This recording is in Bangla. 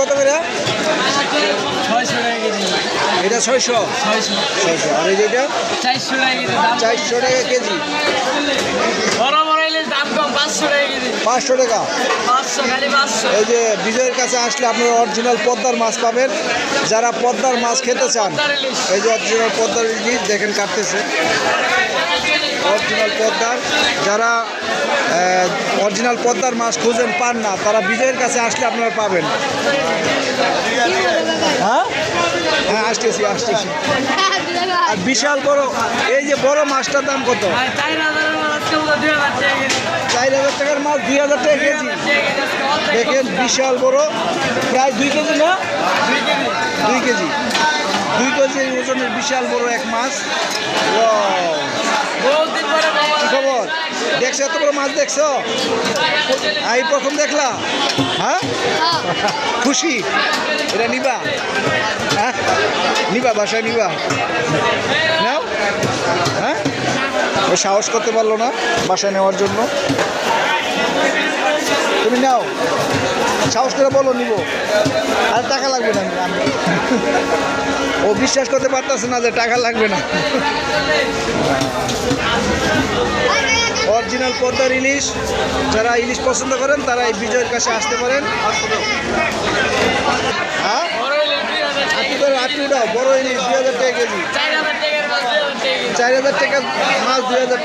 কত করে? এটা ছয়শো? ছয়শো। আর এই যে এটা? চারশো টাকা কেজি চারশো টাকা পাঁচশো টাকা এই যে বিজয়ের কাছে আসলে আপনারা অরিজিনাল পদ্মার মাছ পাবেন। যারা পদ্মার মাছ খেতে চান এই যে অরিজিনাল পদ্মার ইলিশ দেখেন কাটতেছে। অরিজিনাল পদ্মার, যারা অরিজিনাল পদ্মার মাছ খুঁজেন পান না, তারা বিজয়ের কাছে আসলে আপনারা পাবেন। হ্যাঁ? হ্যাঁ আসতেছি আসতেছি। আর বিশাল বড়, এই যে বড় মাছটার দাম কত? চার হাজার টাকার মাছ, দুই হাজার টাকা কেজি। দেখেন, বিশাল বড়। প্রায় দুই কেজি না? দুই কেজি। দুই কেজি ওজনের বিশাল বড় এক মাছ। দেখছ এত বড় মাছ দেখছ? এই প্রথম দেখলা? হ্যাঁ? খুশি? এটা নিবা। হ্যাঁ? নিবা বাসায় নিবা। নাও। হ্যাঁ? ও সাহস করতে পারল না বাসায় নেওয়ার জন্য। তুমি নাও। সাহস করে বলো নিব। আর টাকা লাগবে না ও বিশ্বাস করতে পারতেছে না যে টাকা লাগবে না। অরিজিনাল পদ্মার ইলিশ যারা ইলিশ পছন্দ করেন, তারা এই বিজয়ের কাছে আসতে পারেন। হ্যাঁ? বড় ইলিশ, দুই হাজার চার হাজার টাকা দুই হাজার